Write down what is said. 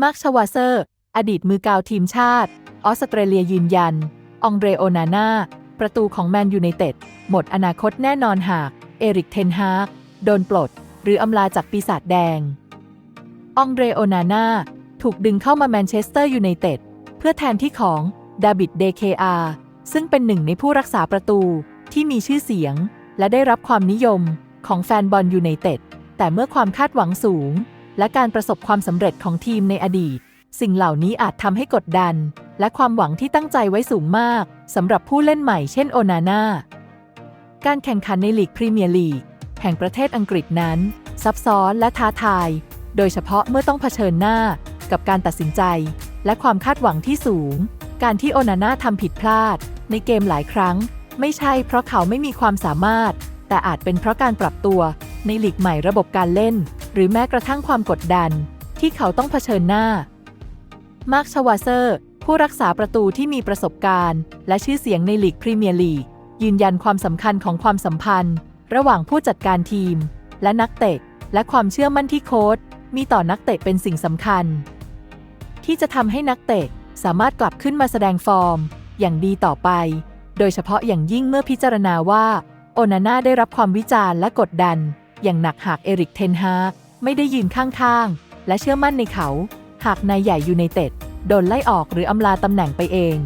มาร์คชวาเซอร์ อดีตมือกาวทีมชาติ ออสเตรเลียยืนยัน องเดรโอนาน่า ประตูของแมนยูไนเต็ด หมดอนาคตแน่นอนหาก เอริกเทนฮาก โดนปลด หรืออำลาจากปีศาจแดง องเดรโอนาน่า ถูกดึงเข้ามาแมนเชสเตอร์ยูไนเต็ด เพื่อแทนที่ของดาบิดเดเคอาซึ่งเป็นหนึ่งในผู้รักษาประตูที่มีชื่อเสียง และได้รับความนิยมของแฟนบอลยูไนเต็ด แต่เมื่อความคาดหวังสูง และการประสบความสำเร็จของทีมในอดีต สิ่งเหล่านี้อาจทำให้กดดัน และความหวังที่ตั้งใจไว้สูงมากสำหรับผู้เล่นใหม่เช่นโอนาน่าการแข่งขันในลีกพรีเมียร์ลีกแห่งประเทศอังกฤษนั้น ซับซ้อนและท้าทาย โดยเฉพาะเมื่อต้องเผชิญหน้ากับการตัดสินใจ และความคาดหวังที่สูง การที่โอนาน่าทำผิดพลาด ในเกมหลายครั้ง ไม่ใช่เพราะเขาไม่มีความสามารถ แต่อาจเป็นเพราะการปรับตัวในลีกใหม่ระบบการเล่น หรือแม้กระทั่งความกดดันที่เขาต้องเผชิญหน้า มาร์คชวาเซอร์ ผู้รักษาประตูที่มีประสบการณ์ และชื่อเสียงในลีกพรีเมียร์ลีก ยืนยันความสำคัญของความสัมพันธ์ ระหว่างผู้จัดการทีม และนักเตะ และความเชื่อมั่นที่โค้ชมีต่อนักเตะเป็นสิ่งสำคัญ ที่จะทำให้นักเตะสามารถกลับขึ้นมาแสดงฟอร์ม อย่างดีต่อไป โดยเฉพาะอย่างยิ่งเมื่อพิจารณาว่า โอนาน่าได้รับความวิจารณ์และกดดัน อย่างหนักหากเอริกเทนฮาก ไม่ได้ยืนข้างๆ และเชื่อมั่นในเขา หากนายใหญ่ยูไนเต็ดโดนไล่ออกหรืออำลาตำแหน่งไปเอง